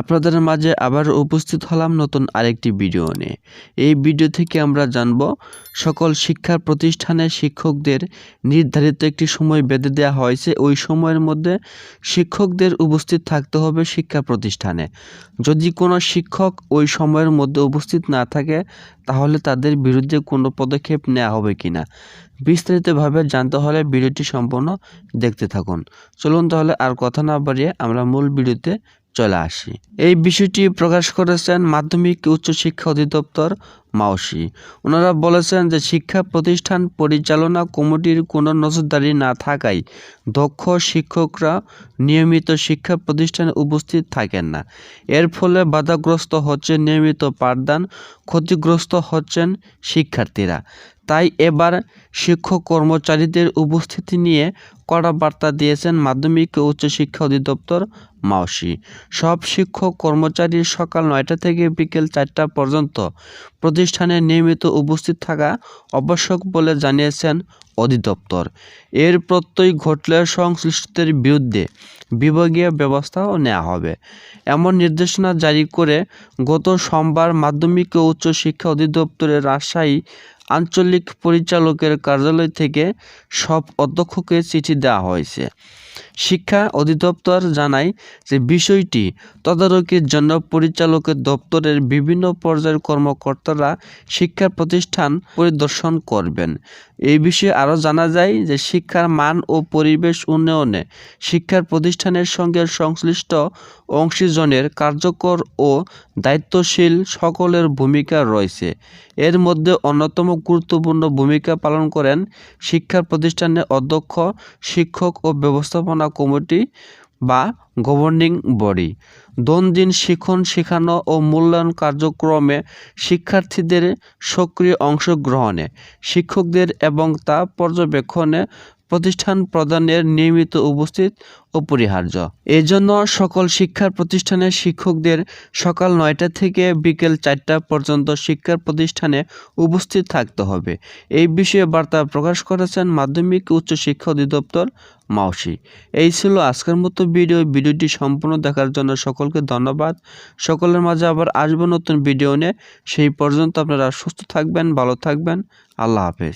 আপনাদের মাঝে আবার উপস্থিত হলাম নতুন আরেকটি ভিডিও নিয়ে। এই ভিডিও থেকে আমরা জানব, সকল শিক্ষা প্রতিষ্ঠানে শিক্ষকদের নির্ধারিত একটি সময় বেঁধে দেওয়া হয়েছে। ওই সময়ের মধ্যে শিক্ষকদের উপস্থিত থাকতে হবে শিক্ষা প্রতিষ্ঠানে। যদি কোনো শিক্ষক ওই সময়ের মধ্যে উপস্থিত না থাকে, তাহলে তাদের বিরুদ্ধে কোনো পদক্ষেপ নেওয়া হবে কিনা, বিস্তারিতভাবে জানতে হলে ভিডিওটি সম্পূর্ণ দেখতে থাকুন। চলুন তাহলে আর কথা না বাড়িয়ে আমরা মূল ভিডিওতে চলে আসি। এই বিষয়টি প্রকাশ করেছেন মাধ্যমিক উচ্চশিক্ষা অধিদপ্তর মাওসি। ওনারা বলেছেন যে শিক্ষা প্রতিষ্ঠান পরিচালনা কমিটির কোনো নজরদারি না থাকায় দক্ষ শিক্ষকরা নিয়মিত শিক্ষা প্রতিষ্ঠানে উপস্থিত থাকেন না। এর ফলে বাধাগ্রস্ত হচ্ছে নিয়মিত পাঠদান, ক্ষতিগ্রস্ত হচ্ছেন শিক্ষার্থীরা। তাই এবার শিক্ষক কর্মচারীদের উপস্থিতি নিয়ে কড়া বার্তা দিয়েছেন মাধ্যমিক ও উচ্চশিক্ষা অধিদপ্তর মাওসি। সব শিক্ষক কর্মচারী সকাল নয়টা থেকে বিকেল চারটা পর্যন্ত প্রতিষ্ঠানে নিয়মিত উপস্থিত থাকা আবশ্যক বলে জানিয়েছেন অধিদপ্তর। এর প্রত্যয় ঘটলে সংশ্লিষ্টদের বিরুদ্ধে বিভাগীয় ব্যবস্থাও নেওয়া হবে। এমন নির্দেশনা জারি করে গত সোমবার মাধ্যমিক ও উচ্চ শিক্ষা অধিদপ্তরের রাজশাহী আঞ্চলিক পরিচালকের কার্যালয় থেকে সব অধ্যক্ষকে চিঠি দেওয়া হয়েছে। শিক্ষা অধিদপ্তর জানায় যে বিষয়টি তদারকির জন্য পরিচালকের দপ্তরের বিভিন্ন পর্যায়ের কর্মকর্তারা শিক্ষা প্রতিষ্ঠান পরিদর্শন করবেন। এই বিষয়ে আরও জানা যায় যে শিক্ষার মান ও পরিবেশ উন্নয়নে শিক্ষার প্রতিষ্ঠানের সঙ্গে সংশ্লিষ্ট অংশীজনের কার্যকর ও দায়িত্বশীল সকলের ভূমিকা রয়েছে। এর মধ্যে অন্যতম গুরুত্বপূর্ণ ভূমিকা পালন করেন শিক্ষা প্রতিষ্ঠানের অধ্যক্ষ, শিক্ষক ও ব্যবস্থাপনা কমিটি বা গভর্নিং বডি। দৈনন্দিন শিখন শেখানো ও মূল্যায়ন কার্যক্রমে শিক্ষার্থীদের সক্রিয় অংশগ্রহণে, শিক্ষকদের এবং তা পর্যবেক্ষণে প্রতিষ্ঠান প্রদানের নিয়মিত উপস্থিত অপরিহার্য এজন্য সকল শিক্ষা প্রতিষ্ঠানের শিক্ষকদের সকাল নয়টা থেকে বিকেল চারটা পর্যন্ত শিক্ষা প্রতিষ্ঠানে উপস্থিত থাকতে হবে। এই বিষয়ে বার্তা প্রকাশ করেছেন মাধ্যমিক উচ্চ শিক্ষা অধিদপ্তর মাওসি এই ছিল আজকের মতো ভিডিও। ভিডিওটি সম্পূর্ণ দেখার জন্য সকলকে ধন্যবাদ। সকলের মাঝে আবার আসব নতুন ভিডিও নিয়ে। সেই পর্যন্ত আপনারা সুস্থ থাকবেন, ভালো থাকবেন। আল্লাহ হাফেজ।